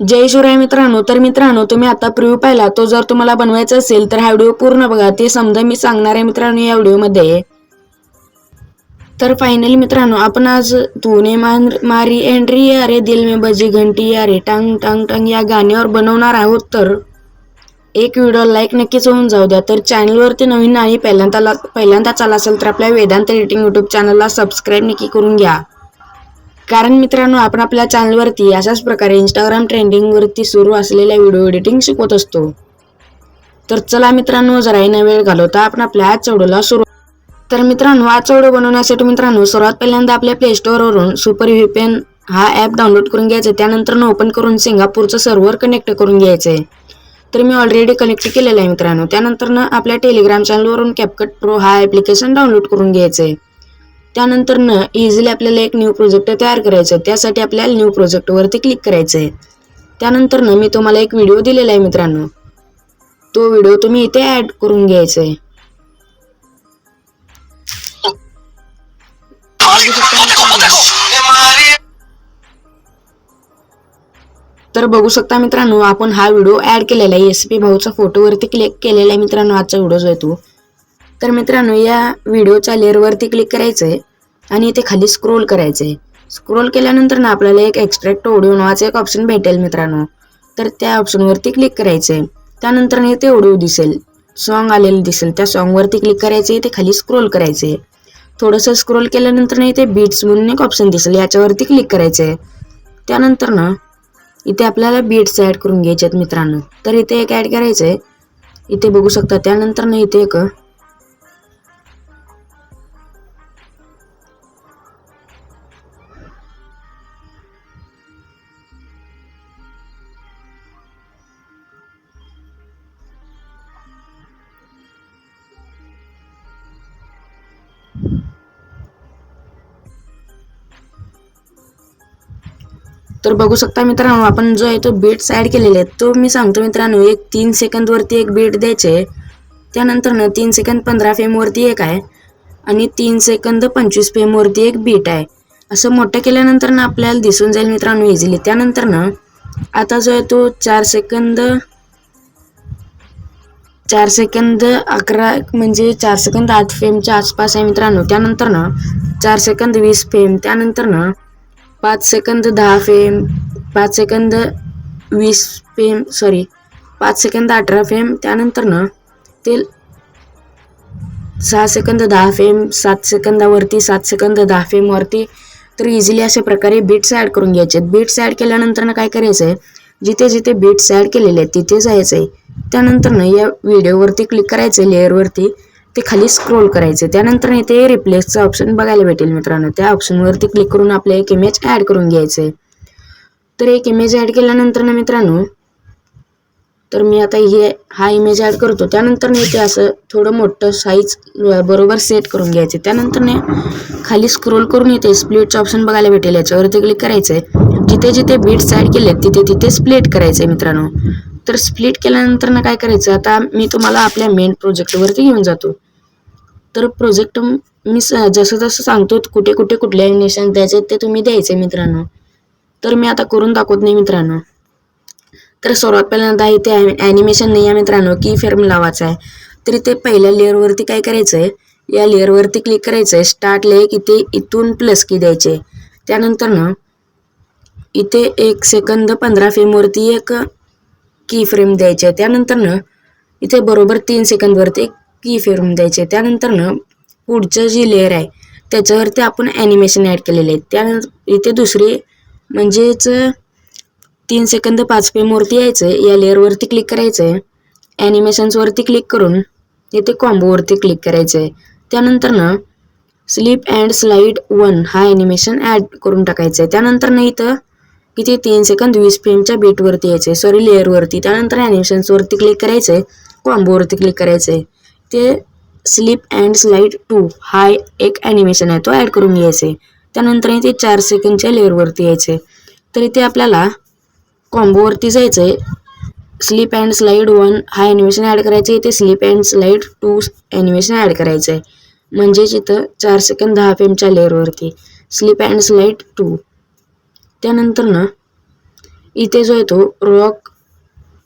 जय शिवराय मित्रांनो तर मित्रांनो तुम्ही आता प्रिव्ह्यू पाहिला तो जर तुम्हाला बनवायचा असेल तर हा व्हिडिओ पूर्ण बघा ते समजा मी सांगणार आहे मित्रांनो या व्हिडिओमध्ये. तर फायनली मित्रांनो आपण आज तूने मान- मारी एंट्री अरे दिल में बजी घंटी अरे टांग टांग टांग या गाण्यावर बनवणार आहोत तर एक व्हिडिओ लाईक नक्कीच होऊन जाऊ द्या. तर चॅनलवरती नवीन आणि पहिल्यांदा पहिल्यांदा चाला असेल तर आपल्या वेदांत एडिटिंग युट्यूब चॅनलला सबस्क्राईब नक्की करून घ्या. कारण मित्रांनो आपण आपल्या चॅनलवरती अशाच प्रकारे इंस्टाग्राम ट्रेंडिंगवरती सुरू असलेल्या व्हिडिओ एडिटिंग शिकवत असतो. तर चला मित्रांनो जराही न वेळ घालवता आपण आपल्या आज चौडूला सुरू तर मित्रांनो आज चौडू बनवण्यासाठी मित्रांनो सर्वात पहिल्यांदा आपल्या प्ले स्टोअरवरून सुपर व्हिपेन हा ॲप डाउनलोड करून घ्यायचा. आहे त्यानंतर ओपन करून सिंगापूरचं सर्व्हर कनेक्ट करून घ्यायचं. आहे तर मी ऑलरेडी कनेक्ट केलेलं आहे मित्रांनो. त्यानंतर ना आपल्या टेलिग्राम चॅनलवरून कॅपकट प्रो हा ॲप्लिकेशन डाउनलोड करून घ्यायचं आहे त्यानंतर न इझिली आपल्याला एक न्यू प्रोजेक्ट तयार करायचं आहे त्यासाठी आपल्याला न्यू प्रोजेक्टवरती क्लिक करायचं आहे त्यानंतर न मी तुम्हाला एक व्हिडिओ दिलेला आहे मित्रांनो. तो व्हिडिओ तुम्ही इथे ॲड करून घ्यायचा आहे तर बघू शकता मित्रांनो आपण हा व्हिडिओ ऍड केलेला आहे. एस पी भाऊचा फोटोवरती क्लिक केलेला आहे मित्रांनो आजचा व्हिडिओ जो आहे तर मित्रांनो या व्हिडिओच्या लेअरवरती क्लिक करायचं आहे आणि इथे खाली स्क्रोल करायचं आहे स्क्रोल केल्यानंतर ना आपल्याला एक एक्स्ट्रॅक्ट ऑडिओ नावाचं एक ऑप्शन भेटेल मित्रांनो. तर त्या ऑप्शनवरती क्लिक करायचं आहे त्यानंतर इथे ऑडिओ दिसेल. सॉन्ग आलेलं दिसेल. त्या सॉन्गवरती क्लिक करायचं आहे इथे खाली स्क्रोल करायचं आहे थोडंसं स्क्रोल केल्यानंतर ना इथे बीट्स म्हणून एक ऑप्शन दिसेल. याच्यावरती क्लिक करायचं आहे त्यानंतर ना इथे आपल्याला बीट्स ॲड करून घ्यायचे आहेत मित्रांनो. तर इथे एक ॲड करायचं आहे इथे बघू शकता त्यानंतर ना इथे एक तर बघू शकता मित्रांनो आपण जो आहे तो बीट्स ॲड केलेले आहेत तो मी सांगतो मित्रांनो एक तीन सेकंदवरती एक बीट द्यायचे त्यानंतर ना तीन सेकंद पंधरा फेमवरती एक आहे आणि तीन सेकंद पंचवीस फेमवरती एक बीट आहे. असं मोठं केल्यानंतर ना आपल्याला दिसून जाईल मित्रांनो इझिली त्यानंतर ना आता जो आहे तो चार सेकंद चार सेकंद अकरा म्हणजे चार सेकंद आठ फेमच्या आसपास आहे मित्रांनो. त्यानंतर ना चार सेकंद वीस फेम त्यानंतर ना पाच सेकंद दहा फेम पाच सेकंद वीस फेम सॉरी पाच सेकंद अठरा फेम त्यानंतर ना ते सहा सेकंद दहा फेम सात सेकंदावरती सात सेकंद दहा फेमवरती तर इझिली अशा प्रकारे बीट्स ॲड करून घ्यायचे. आहेत बीट्स ॲड केल्यानंतर ना काय करायचं आहे जिथे जिथे बीट्स ॲड केलेले आहेत तिथे जायचं आहे त्यानंतर ना या व्हिडिओवरती क्लिक करायचं आहे लेअरवरती ते खाली स्क्रोल करायचं. त्यानंतर इथे रिप्लेसचं ऑप्शन बघायला भेटेल मित्रांनो. त्या ऑप्शनवरती क्लिक करून आपलं एक इमेज ॲड करून घ्यायचं आहे तर एक इमेज ॲड केल्यानंतर ना मित्रांनो तर मी आता हे हा इमेज ॲड करतो. त्यानंतर ना इथे असं थोडं मोठं साईज बरोबर सेट करून घ्यायचे त्यानंतर ने खाली स्क्रोल करून येते स्प्लिटचं ऑप्शन बघायला भेटेल. याच्यावरती क्लिक करायचं आहे जिथे जिथे बीट्स ॲड केले तिथे तिथे स्प्लिट करायचं आहे मित्रांनो. तर स्प्लिट केल्यानंतर ना काय करायचं? आता मी तुम्हाला आपल्या मेन प्रोजेक्टवरती घेऊन जातो. तर प्रोजेक्ट मी स जसं जसं सांगतो कुठे कुठे कुठले ॲनिमेशन द्यायचे ते तुम्ही द्यायचे मित्रांनो. तर मी आता करून दाखवत नाही मित्रांनो. तर सर्वात पहिल्यांदा इथे ॲनिमेशन नाही आहे मित्रांनो की फेरम लावायचा आहे. तर इथे पहिल्या लेअरवरती काय करायचं आहे या लेअरवरती क्लिक करायचं आहे स्टार्ट लेक इथे इथून प्लस की द्यायचे त्यानंतर ना इथे एक सेकंद पंधरा फेमवरती एक की फ्रेम द्यायचे त्यानंतर ना इथे बरोबर तीन सेकंदवरती एक की फेरून द्यायचे. त्यानंतर ना पुढचं जी लेअर आहे त्याच्यावरती आपण ॲनिमेशन ॲड केलेले आहे त्यानंतर इथे दुसरी म्हणजेच तीन सेकंद पाच पेमवरती यायचं आहे या लेअरवरती क्लिक करायचं आहे ॲनिमेशन्सवरती क्लिक करून इथे कॉम्बोवरती क्लिक करायचं. आहे त्यानंतर ना स्लीप अँड स्लाईड वन हा ॲनिमेशन ॲड करून टाकायचं आहे. त्यानंतर ना इथं किती? तीन सेकंद वीस फ्रेमच्या बीटवरती यायचं आहे. सॉरी लेअरवरती त्यानंतर ॲनिमेशन्सवरती क्लिक करायचं आहे. कॉम्बोवरती क्लिक करायचं आहे. ते स्लीप अँड स्लाईड टू हा एक ॲनिमेशन आहे. तो ॲड करून घ्यायचे. त्यानंतर इथे चार सेकंडच्या लेअरवरती यायचे. तर इथे आपल्याला कॉम्बोवरती जायचं आहे स्लीप अँड स्लाईड वन हा ॲनिमेशन ॲड करायचं. आहे इथे slip and slide two animation add करायचं आहे म्हणजेच इथं चार सेकंद दहा फेमच्या लेअरवरती स्लीप अँड स्लाईड टू त्यानंतर ना इथे जो येतो रॉक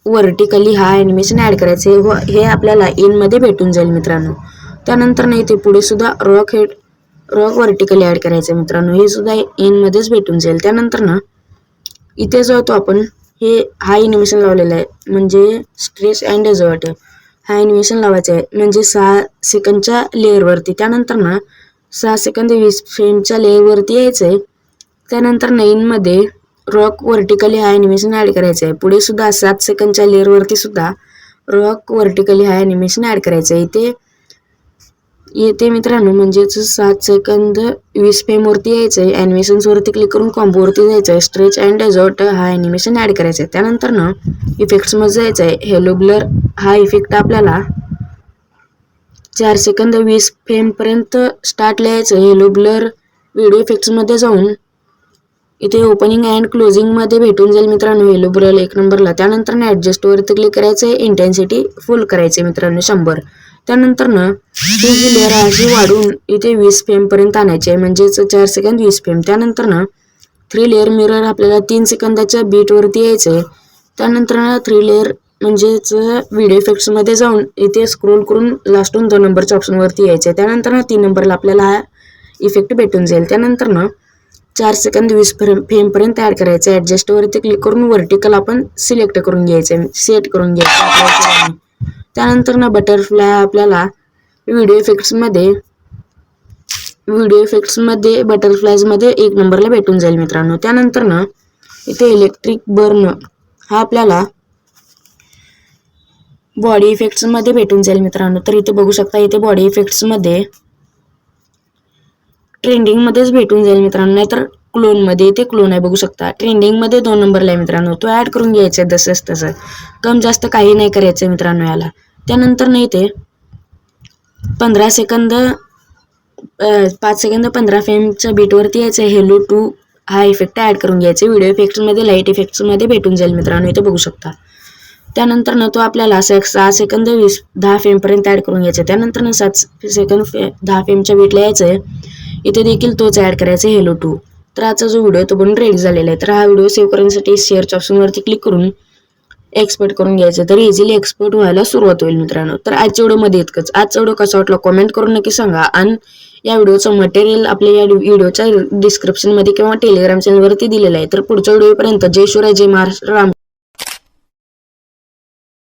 वर्टिकली हा ॲनिमेशन ॲड करायचं. आहे व हे आपल्याला इनमध्ये भेटून जाईल मित्रांनो. त्यानंतर ना इथे पुढे सुद्धा rock head rock vertically add करायचं आहे मित्रांनो. हे सुद्धा इनमध्येच भेटून जाईल. त्यानंतर ना इथे जो येतो आपण हे हा ॲनिमेशन लावलेला आहे. म्हणजे स्ट्रेस अँड डेझर्ट हा ॲनिमेशन लावायचा आहे. म्हणजे सहा सेकंदच्या लेअरवरती त्यानंतर ना सहा सेकंद वीस फ्रेमच्या लेअरवरती यायचं आहे त्यानंतर नाईनमध्ये रॉक वर्टिकली हा ॲनिमेशन ॲड करायचं आहे पुढे सुद्धा सात सेकंदच्या लेअरवरती सुद्धा रॉक वर्टिकली हा ॲनिमेशन ॲड करायचं आहे इथे येते मित्रांनो म्हणजेच सात सेकंद वीस फेमवरती यायचं आहे ॲनिमेशन्सवरती क्लिक करून कॉम्बोवरती जायचं आहे स्ट्रेच अँड डेझॉर्ट हा ॲनिमेशन ॲड करायचा आहे त्यानंतर ना इफेक्ट्समध्ये जायचं आहे हेलो ब्लर हा इफेक्ट आपल्याला चार सेकंद वीस फेमपर्यंत स्टार्ट लिहायचं हेलो ब्लर व्हिडिओ इफेक्ट्समध्ये जाऊन इथे ओपनिंग अँड क्लोजिंगमध्ये भेटून जाईल मित्रांनो येलो ब्रल एक नंबरला त्यानंतर ना ॲडजस्टवरती क्लिक करायचं आहे इंटेन्सिटी फुल करायचे मित्रांनो शंभर. त्यानंतर ना ही जी लेअर आहे वाढून इथे वीस फेमपर्यंत आणायची आहे म्हणजेच चार सेकंद वीस फेम त्यानंतर ना थ्री लेअर मिरर आपल्याला तीन सेकंदाच्या बीटवरती यायचं आहे त्यानंतर ना थ्री लेअर म्हणजेच व्हिडिओ इफेक्ट्समध्ये जाऊन इथे स्क्रोल करून लास्टून दोन नंबरच्या ऑप्शनवरती यायचं आहे त्यानंतर ना तीन नंबरला आपल्याला हा इफेक्ट भेटून जाईल. त्यानंतर ना चार सेकंद वीस फ्रेम फेमपर्यंत ॲड करायचं आहे ॲडजस्टवरती क्लिक करून वर्टिकल आपण सिलेक्ट करून घ्यायचं आहे सेट करून घ्यायचं त्यानंतर ना बटरफ्लाय आपल्याला व्हिडिओ इफेक्ट्समध्ये व्हिडिओ इफेक्ट्समध्ये बटरफ्लायजमध्ये एक नंबरला भेटून जाईल मित्रांनो. त्यानंतर ना इथे इलेक्ट्रिक बर्न हा आपल्याला बॉडी इफेक्ट्समध्ये भेटून जाईल मित्रांनो. तर इथे बघू शकता इथे बॉडी इफेक्ट्समध्ये ट्रेंडिंगमध्येच भेटून जाईल मित्रांनो नाहीतर क्लोनमध्ये इथे क्लोन आहे बघू शकता. ट्रेंडिंगमध्ये दोन नंबरला आहे मित्रांनो तो ॲड करून घ्यायचा आहे जसंच तसं. कम जास्त काही नाही करायचं आहे मित्रांनो याला. त्यानंतर नाही ते पंधरा सेकंद पाच सेकंद पंधरा फ्रेमच्या बीटवरती यायचं आहे हेलो टू हा इफेक्ट ॲड करून घ्यायचा व्हिडिओ इफेक्ट्समध्ये लाइट इफेक्ट्समध्ये भेटून जाईल मित्रांनो इथे बघू शकता. त्यानंतर ना तो आपल्याला से सहा सेकंद वीस दहा फेमपर्यंत ॲड करून घ्यायचं आहे. त्यानंतर ना सात सेकंद फे दहा फेमच्या बीटला यायचं आहे. इथे देखील तोच ॲड करायचा आहे हेलो टू तर आजचा जो व्हिडिओ तो बनून रेडी झालेला आहे. तर हा व्हिडिओ सेव्ह करण्यासाठी शेअरच्या ऑप्शनवरती क्लिक करून एक्सपोर्ट करून घ्यायचं तर इझिली एक्सपोर्ट व्हायला सुरुवात होईल मित्रांनो. तर आजच्या व्हिडिओमध्ये इतकंच. आजचा व्हिडिओ कसा वाटला कमेंट करून नक्की सांगा. आणि या व्हिडिओचं मटेरियल आपल्या या व्हिडिओच्या डिस्क्रिप्शनमध्ये किंवा टेलिग्राम चॅनलवरती दिलेलं आहे. तर पुढच्या व्हिडिओपर्यंत जय शिवराय जय महाराष्ट्र राम